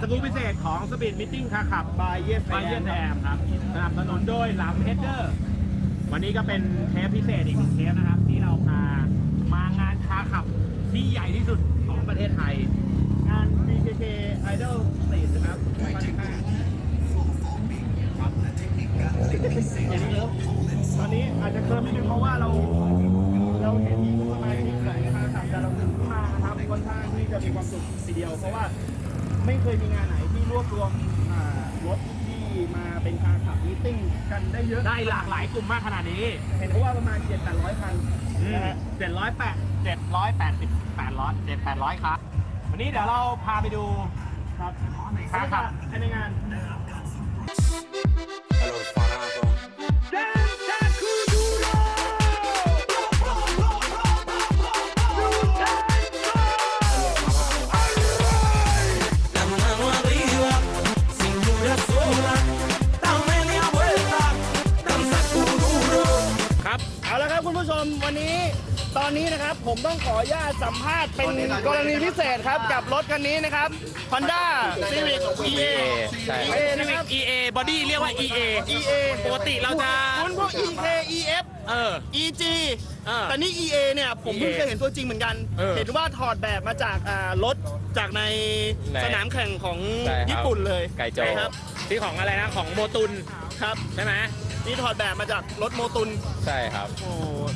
นี่ก็เป็นสกู๊ปพิเศษของสปีดมิ e ติ้งคาขับบายเยสบายเยสแอมครับสนับสนุนโดยหลังเฮดเดอร์ วันนี้ก็เป็นเทปพิเศษอีกหนึ่งเทปนะครับ ที่เราพามางานคาขับที่ใหญ่ที่สุดของประเทศไทย งาน BKK Idol Street นะครับครับตอนนี้อาจจะเคลิ้มนิดนึงเพราะว่าเราเราเห็นสมาชิกหลายคาขับแต่เราตื่นขึ้นมานะครับค่อนข้างที่จะมีความสุขทีเดียวเพราะว่า ไม่เคยมีงานไหนที่รวบรวมอ่ารถที่มาเป็นคาขับมิ팅กันได้เยอะได้หลากหลายกลุ่มมากขนาดนี้ เห็นเขาว่าประมาณ7 8 0 0คันนะฮะเจ็ดร้อยแปดเจ็ดร้อยแปดสิบแปดร้อยเจ็ดแปดร้อยครับ วันนี้เดี๋ยวเราพาไปดูครับคาขับภายในงาน ผู้ชมวันนี้ตอนนี้นะครับผมต้องขออนุญาตสัมภาษณ์เป็นกรณีพิเศษครับกับรถคันนี้นะครับ Honda Civic EA ใช่ EA นะครับ EA body เรียกว่า EA EA ปกติเราจะ คุณพวก EK EF เออ EG เออแต่นี่ EA เนี่ยผมเพิ่ง EA เคยเห็นตัวจริงเหมือนกัน เออเห็นว่าถอดแบบมาจากอ่ารถจากในในสนามแข่งของใช่ครับญี่ปุ่นเลยไกโจ นะครับ ที่ของอะไรนะ ของโมตุนครับ ใช่ไหม นี่ถอดแบบมาจากรถโมตุน ใช่ครับ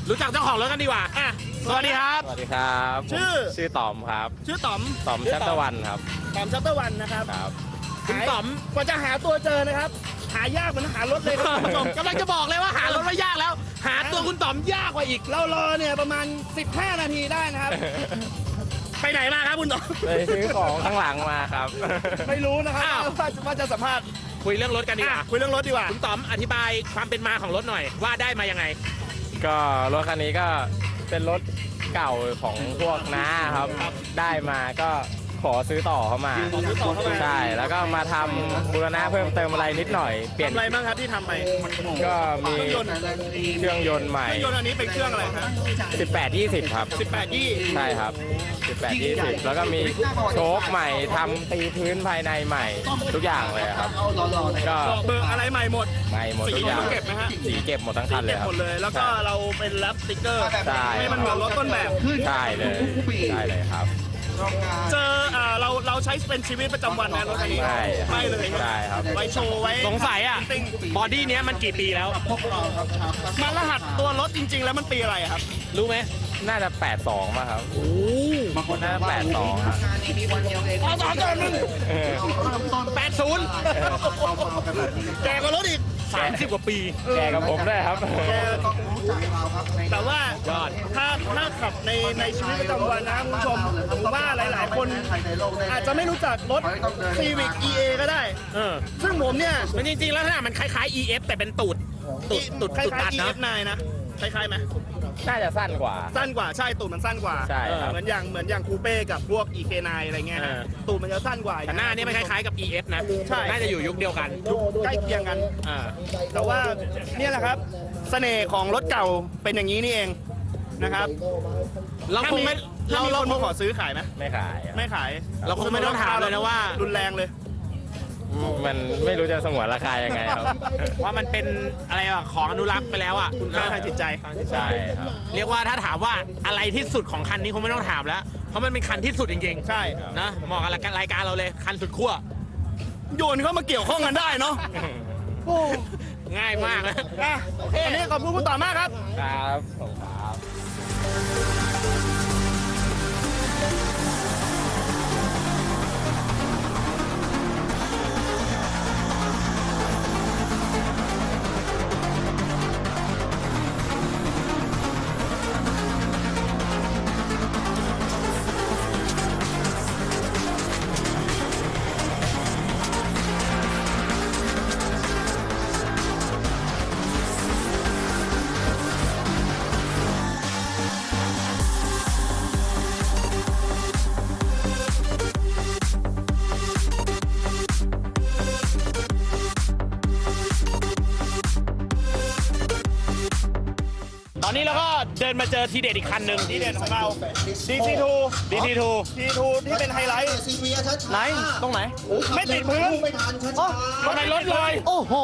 รู้จักเจ้าของรถกันดีกว่าอะสวัสดีครับ สวัสดีครับผมชื่อชื่อต๋อมครับชื่อต๋อมต๋อมชัตตะวันครับต๋อมชัตเตอร์วันนะครับครับ คุณต๋อมกว่าจะหาตัวเจอนะครับ หายากเหมือนหารถเลยครับคุณผู้ชมกำลังจะบอกเลยว่าหารถไม่ยากแล้ว หาตัวคุณต๋อมยากกว่าอีก เรารอเนี่ยประมาณ 15 นาทีได้นะครับ ไปไหนมาครับคุณต๋อม ไปซื้อของข้างหลังมาครับ ไม่รู้นะครับอ้าว ว่าว่าจะสัมภาษณ์ คุยเรื่องรถกันดีกอะว่า คุยเรื่องรถดีกว่า คุณต๋อมอธิบายความเป็นมาของรถหน่อย ว่าได้มายังไง ก็รถคันนี้ก็เป็นรถเก่าของพวกน้าครับ ได้มาก็ ขอซื้อต่อเข้ามา ขอซื้อต่อเข้ามา ใช่ แล้วก็มาทำบูรณะเพิ่มเติมอะไรนิดหน่อย เปลี่ยนทำอะไรบ้างครับที่ทำไปก็มีเครื่องยนต์เครื่องยนต์ใหม่เครื่องยนต์อันนี้เป็นเครื่องอะไรครับ18 20 ครับ 18ยี่ใช่ครับ 18 20 แล้วก็มีโชคใหม่ทำตีพื้นภายในใหม่ ทุกอย่างเลยครับ ก็เบอร์อะไรใหม่หมด ใหม่หมดทุกอย่างสีเก็บไหมฮะ สีเก็บหมดทั้งคันเลยเก็บครับ หมดเลย แล้วก็เราเป็นแรปสติกเกอร์ ใช่ ให้มันเหมือนรถต้นแบบ ใช่เลยใช่เลยครับ เจออ่าเราเราใช้เป็นชีวิตประจำวันนะรถคันนี้ใช่ไม่เลยใช่ครับ ไว้โชว์ไว้สงสัยอะ ติ้งบอดี้เนี้ยมันกี่ปีแล้ว มันรหัสตัวรถจริง ๆ แล้วมันปีอะไรอะครับ รู้ไหมน่าจะ 82มาครับโอ้น่าจะ82ครับอ๋อสองเดือนนึงเออแปดศูนย์แกกว่ารถอีก สามสิบกว่าปีแกกับผมได้วยครับ แกแต่ว่า ยอด ถ้าถ้าขับในในชีวิตประจำวันนะคุณผู้ชมผมว่าหลาย ๆ คนอาจจะไม่รู้จักรถ Civic EA ก็ได้ เออ ซึ่งผมเนี่ยมันจริงๆ แล้วนะมันคล้ายๆ EF แต่เป็นตูด ตูดตูดคล้าตูดตัยดๆ นะ EF9 นะคล้ายๆไหม น่าจะสั้นกว่า สั้นกว่าใช่ตูดมันสั้นกว่าใช่ครับ เหมือนอย่างเหมือนอย่างคูเป้กับพวก EK9 อะไรเงี้ยนะเออตูดมันจะสั้นกว่าแต่หน้านี่ไม่คล้ายๆกับ EF นะใช่น่าจะอยู่ยุคเดียวกันใกล้เคียงกันอ่าแต่ว่าเนี่ยแหละครับเสน่ห์ของรถเก่าเป็นอย่างนี้นี่เองนะครับ เราคงไม่ถ้าเรามีเราคนคมางขอซื้อขายไหมไม่ขายครับไม่ขาย เราคงไม่ต้องถามเลยนะว่ารุนแรงเลย มันไม่รู้จะสงวนราคายังไงครับว่ามันเป็นอะไรอะของอนุรักษ์ไปแล้วอะคุณค่าทางจิตใจ ใช่ครับเรียกว่าถ้าถามว่าอะไรที่สุดของคันนี้คงไม่ต้องถามแล้ว เพราะมันเป็นคันที่สุดจริงใช่ๆนะเหมาะกับรายการเราเลยคันสุดขั้วโยนเข้ามาเกี่ยวข้องกันได้เนาะโอ้ง่ายมากนะอะวันนี้ขอบคุณคุณต่อมากครับ ครับ เราก็เดินมาเจอทีเด็ดอีกคันหนึ่งทีเด็ดของเรา DC2 DT2 D2 ที่เป็นไฮไลท์ไหน ตรงไหน ไม่ติดพื้นทำไมรถลอยโอ้โห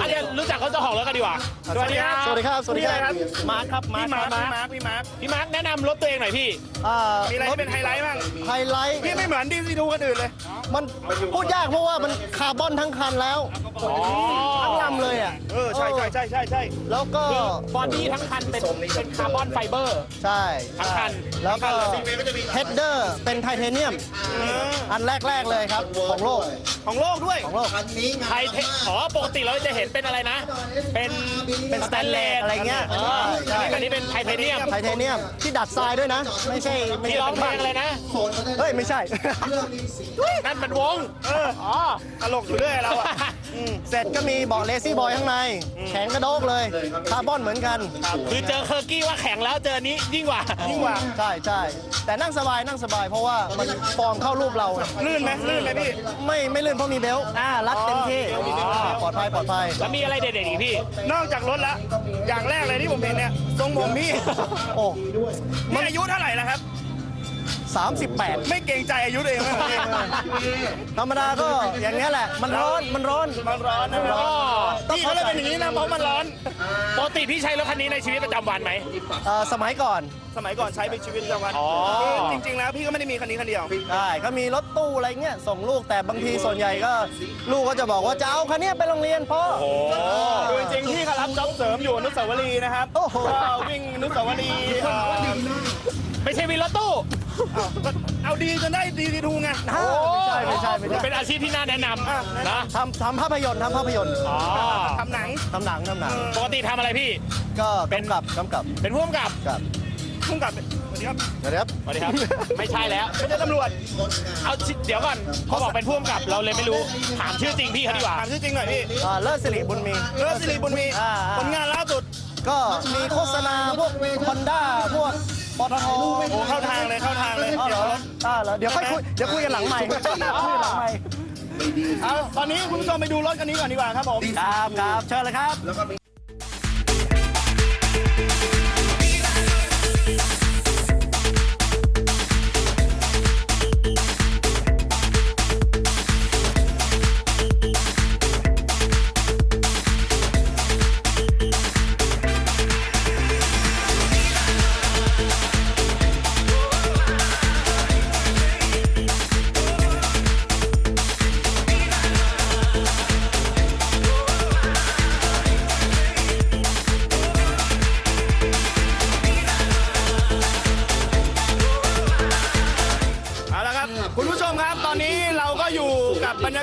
อันเนี้ยรู้จักเขาเจ้าของรถกันดีกว่าสวัสดีครับสวัสดีครับสวัสดีคพี่อะไรครัรับบมาร์คครับมาพี่ร์คมาร์คครับพี่มาร์คพี่มาร์คพี่มาร์คแนะนำรถตัวเองหน่อยพี่ อ่ามีอะไรที่เป็นไฮไลท์บ้าง ไฮไลท์พี่ไม่เหมือน DC2 คนอื่นเลย มันพูดยากเพราะว่ามันคาร์บอนทั้งคันแล้วอ๋อทั้งลำเลยอะเออใช่ใช่ใช่ใช่ใช่แล้วก็บอดี้ทั้งคันเป็นเป็นคาร์บอนไฟเบอร์ ใช่ทั้งคันแล้วก็เฮดเดอร์เป็นไทเทเนียม อันแรก ๆ เลยครับ ของโลกของโลกด้วยของโลกไทเทอ๋อปกติเราจะเห็นเป็นอะไรนะ เป็นเป็นสแตนเลสอะไรเงี้ยเออใช่อันนี้เป็นไทเทเนียมไทเทเนียมที่ดัดทรายด้วยนะ ไม่ใช่ไม่ที่ใช่ร้องเพลงอะไรนะเฮ้ยไม่ใช่นั่นมันวง เอออ๋อ ตลกอยู่เรื่อยเราอะเสร็จก็มีเบาะเลซี่บอยข้างใน แข็งกระโดกเลย คาร์บอนเหมือนกันคือเจอเคอร์กี้ว่าแข็งแล้วเจอนี้ยิ่งกว่า ยิ่งกว่า ใช่ใช่แต่นั่งสบายนั่งสบายเพราะว่ามันฟอร์มเข้ารูปเราไงลื่นไหมลื่นไหมพี่ ไม่ไม่ลื่นเพราะมีเบลต์อ่ารัดเต็มที่อ๋อมีเบลต์ปลอดภัยปลอดภัย แล้วมีอะไรเด็ดๆอีกพี่ นอกจากรถแล้วอย่างแรกเลยที่ผมเห็นเนี่ย ทรงผมพี่ โอ้ นี่อายุเท่าไหร่แล้วครับ สามสิบแปดไม่เกรงใจอายุตัวเองเลยธรรมดาก็อย่างเนี้ยแหละ มันร้อนมันร้อน มันร้อนนะอ๋อพี่เขาเลยเป็นอย่างนี้นะเพราะมันร้อน ปกติพี่ใช้รถคันนี้ในชีวิตประจำวันไหม เอ่อสมัยก่อนสมัยก่อนใช้เป็นชีวิตประจำวันอ๋อ จริงๆแล้วพี่ก็ไม่ได้มีคันนี้คันเดียว ได้ก็มีรถตู้อะไรเงี้ยส่งลูกแต่บางทีส่วนใหญ่ก็ ลูกก็จะบอกว่าจะเอาคันเนี้ยไปโรงเรียนพ่อโอ้คือจริงๆพี่เขารับจ็อบเสริมอยู่อนุสาวรีย์นะครับโอ้โห ก็วิ่งอนุสาวรีย์เอ่อไม่ใช่วินรถตู้อ้าวก็ เอาดีจนได้ดีดีทูไงอ่าไม่ใช่ไม่ใช่ไม่ใช่เป็นอาชีพที่น่าแนะนำนะทำทำภาพยนตร์ทำภาพยนตร์อ๋อทำหนังทำหนังทำหนังปกติทำอะไรพี่ ก็เป็นกำกับกำกับ เป็นผู้กำกับกับพุ่งกับสวัสดีครับเดี๋ยวนะครับสวัสดีครับ ไม่ใช่แล้วไม่ใช่ตำรวจเอาชิเดี๋ยวก่อนเขาบอกเป็นผู้กำกับเราเลยไม่รู้ถามชื่อจริงพี่เขาดีกว่าถามชื่อจริงหน่อยพี่อ่าเลิศสิริบุญมีเลิศสิริบุญมีอ่าผลงานล่าสุด ก็มีโฆษณาพวกฮอนด้าพวก ปตทโอ้เข้าทางเลยเข้าทางเลยอ๋อเหรเดี๋ยวอรถอ่าเหรอเดี๋ยวค่อยคุยเดี๋ยวคุยกันหลังใหม่คุยกันหลังใหม่เอาตอนนี้คุณผู้ชมไปดูรถคันนี้ก่อนดีกว่าครับผมครับครับเชิญเลยครับ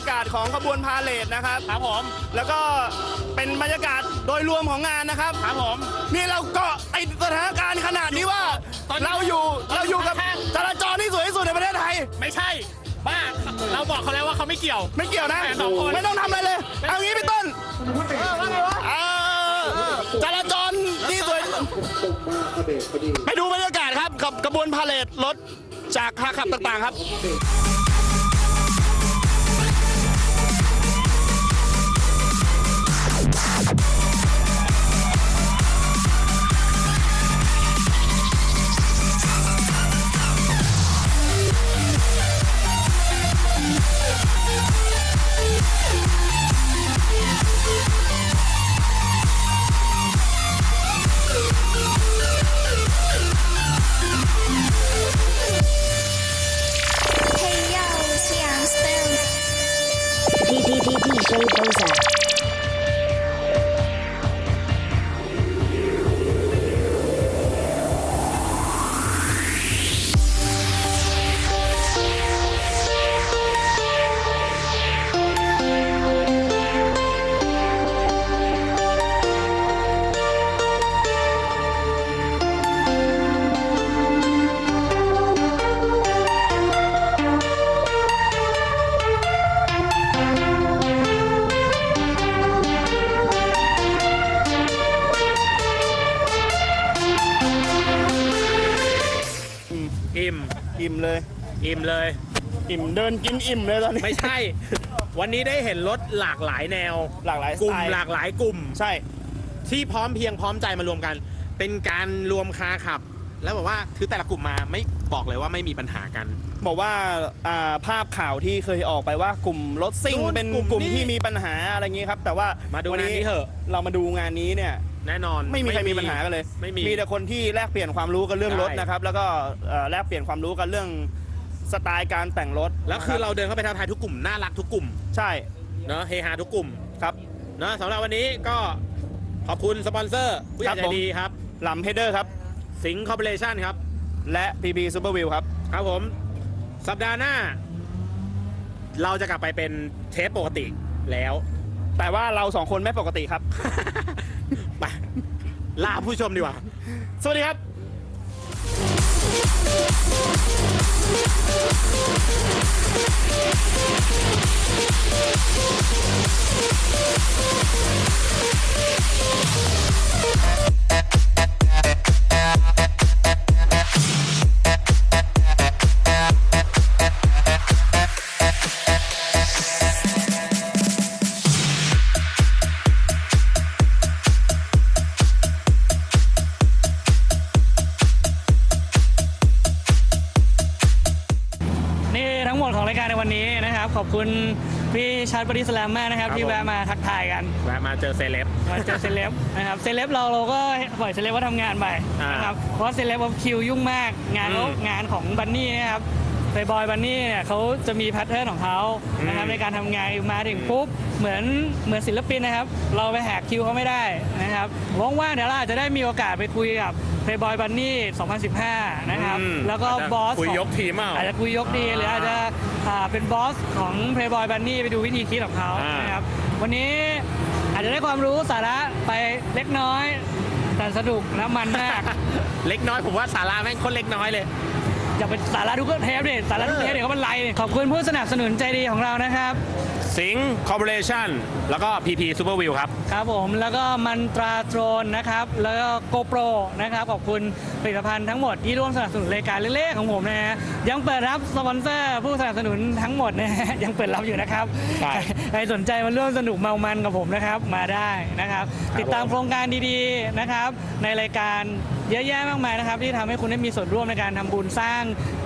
ากาศของขบวนพาเลทนะครับ ครับผม แล้วก็เป็นบรรยากาศโดยรวมของงานนะครับ ครับผม นี่เราเกาะติดสถานการณ์ขนาดนี้ว่า ตอนนี้ เราอยู่ตอนนี้เราอยู่กับข้างๆจราจรที่สวยที่สุดในประเทศไทย ไม่ใช่ บ้า เราบอกเขาแล้วว่าเขาไม่เกี่ยว ไม่เกี่ยวนะแม่สองคน ไม่ต้องทำอะไรเลย เอางี้พี่ต้นเออจราจรที่สวย ไปดูบรรยากาศครับกับกระบวนพาเลทรถจากคาขับต่างๆครับ Hey อิ่มเดินกินอิ่มเลยตอนนี้ไม่ใช่ วันนี้ได้เห็นรถหลากหลายแนว หลากหลายสกลุ่ไตมล์หลากหลายกลุ่ม ใช่ ที่พร้อมเพรียงพร้อมใจมารวมกัน เป็นการรวมคาขับ แล้วบอกว่าคือแต่ละกลุ่มมาไม่บอกเลยว่าไม่มีปัญหากัน บอกว่าอ่าภาพข่าวที่เคยออกไปว่ากลุ่มรถซิ่ง นู่นเป็นกลุ่มกลุ่มนี้ที่มีปัญหาอะไรอย่างงี้ครับ แต่ว่ามาดูวังานนี้เถอะ เรามาดูงานนี้เนี่ย แน่นอน ไม่มีใครมีปัญหากันเลยไม่มีมีแต่คนที่แลกเปลี่ยนความรู้กันเรื่องรถใช่ นะครับ แล้วก็เอ่อแลกเปลี่ยนความรู้กันเรื่อง สไตล์การแต่งรถแล้วคือนะเราเดินเข้าไปทักทายทุกกลุ่มน่ารักทุกกลุ่มใช่เนาะเฮฮาทุกกลุ่มครับเนาะสำหรับวันนี้ก็ขอบคุณสปอนเซอร์ผู้ใหญ่ครับใจผมดีครับลำเฮดเดอร์ครับ สิงห์คอร์ปอเรชั่นครับ และ PP Super Wheel ครับ ครับผม สัปดาห์หน้า เราจะกลับไปเป็นเทปปกติแล้ว แต่ว่าเราสองคนไม่ปกติครับ ไป ลาผู้ชมดีกว่า สวัสดีครับ งหมดของรายการในวันนี้นะครับ ขอบคุณพี่ชาร์ตบอดี้สแลมมากนะครับ ครับที่ผม แวะมาทักทายกันแวะมาเจอเซเลบ มาเจอเซเลบนะครับเซเลบเราเราก็ปล่อยเซเลบว่าทำงานไปอ่านนะครับเพราะเซเลบเขาคิวยุ่งมากงานเขาอืมงานของบันนี่นะครับไฟบอยบันนี่เนี่ยเขาจะมีแพทเทิร์นของเขานะครับอืม ในการทำงานมาถึงปุ๊บเหมือนเหมือนศิลปินนะครับ เราไปแหกคิวเขาไม่ได้นะครับว่างๆเดี๋ยวเราอาจจะได้มีโอกาสไปคุยกับ เพย์บอยบันนี่2015 นะครับ อืมแล้วก็อาจจะบอสคุยของยกทีมเปล่าอาจจะคุยยกดีหรืออาจจะอ่าเป็นบอสของ Playboy Bunny ไปดูวิธีคิดของเขาอ่าน นะครับ วันนี้อาจจะได้ความรู้สาระไปเล็กน้อย แต่สนุกและมันมาก เล็กน้อยผมว่าสาราแม่งคนเล็กน้อยเลย อย่าเป็นสาระทุกเทปดิสาระทุกเทปเดี๋ยวก็มันไลน์ขอบคุณผู้สนับสนุนใจดีของเรานะครับ สิงห์คอร์ปอเรชั่นแล้วก็ PP Super Wheel ครับ ครับผมแล้วก็มันตราโดรนนะครับ แล้วก็โกโปรนะครับ ขอบคุณผลิตภัณฑ์ทั้งหมดที่ร่วมสนับสนุนรายการเล็กๆของผมนะฮะยังเปิดรับสปอนเซอร์ผู้สนับสนุนทั้งหมดนะฮะยังเปิดรับอยู่นะครับใช่ใครใครสนใจมาร่วมสนุกเมามันกับผมนะครับมาได้นะครับ ติดตามโครงการดีๆนะครับ ในรายการเยอะแยะมากมายนะครับ ที่ทำให้คุณได้มีส่วนร่วมในการทำบุญสร้าง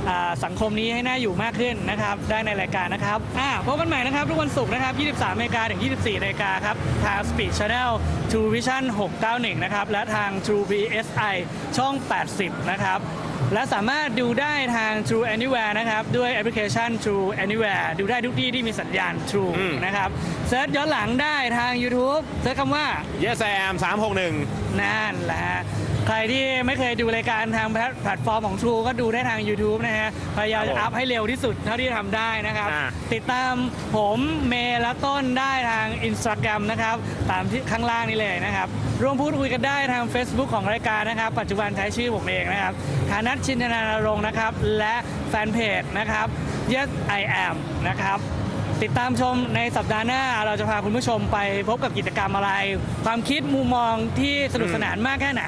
อ่าสังคมนี้ให้น่าอยู่มากขึ้นนะครับ ได้ในรายการนะครับอ่าพบกันใหม่นะครับทุกวันศุกร์นะครับ 23นาฬิกาถึง 24นาฬิกาครับ ทาง Speed Channel True Vision 691 นะครับ และทาง True BSI ช่อง 80 นะครับและสามารถดูได้ทาง True Anywhere นะครับ ด้วยแอปพลิเคชัน True Anywhere ดูได้ทุกที่ที่มีสัญญาณ True อืมนะครับเซิร์ชย้อนหลังได้ทาง YouTube เซิร์ชคำว่า Yes I am 361 นั่นแหละฮะ ใครที่ไม่เคยดูรายการทางแพลตแพลตฟอร์มของ True ก็ดูได้ทาง YouTube นะฮะ พยายามจะครับผมอัพให้เร็วที่สุดเท่าที่ทำได้นะครับ อ่าติดตามผมเมย์และต้นได้ทาง Instagram นะครับ ตามที่ข้างล่างนี้เลยนะครับ ร่วมพูดคุยกันได้ทาง Facebook ของรายการนะครับ ปัจจุบันใช้ชื่อผมเองนะครับฐานัทชินธนานรงค์นะครับ และแฟนเพจนะครับ Yes I am นะครับ ติดตามชมในสัปดาห์หน้า เราจะพาคุณผู้ชมไปพบกับกิจกรรมอะไร ความคิดมุมมองที่สนุกสนานมากแค่ไหน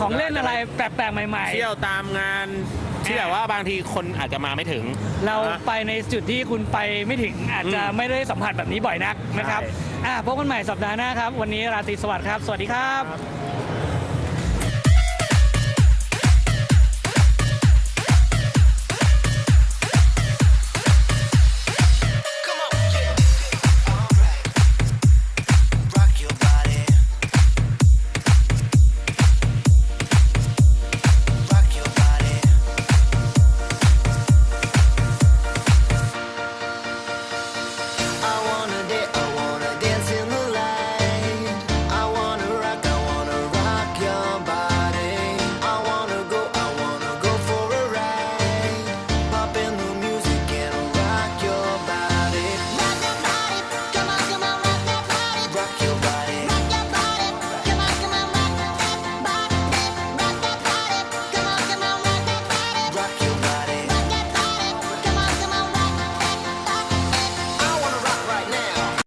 ของเล่นอะไรแปลกๆใหม่เที่ยวตามงานที่แบบว่าบางทีคนอาจจะมาไม่ถึงๆเราไปในจุดที่คุณไปไม่ถึงอาจจะอืมไม่ได้สัมผัสแบบนี้บ่อยนักนะครับใช่อะพบกันใหม่สัปดาห์หน้าครับ วันนี้ราตรีสวัสดิ์ครับ สวัสดีครับ